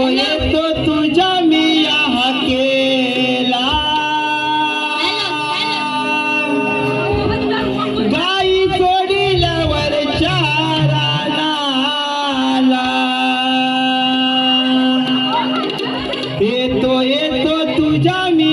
ये तो तुझा मिया हकेला गाई तोडीला वर चारा नाला ये तो ये तो तुझा मिया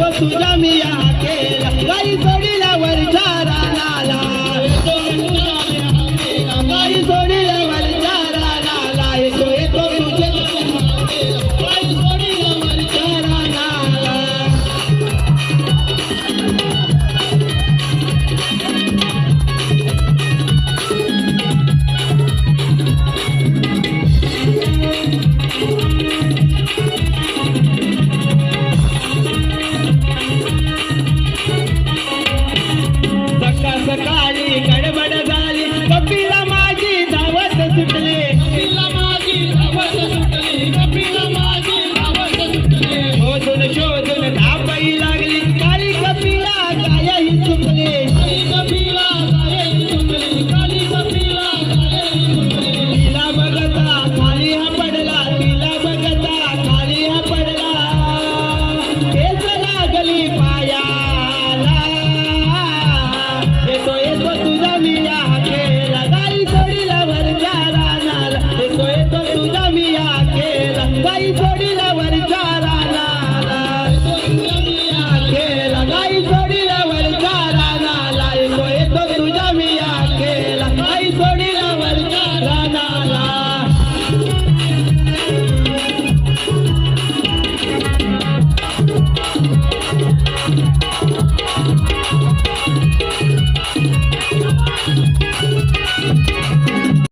तो तुझा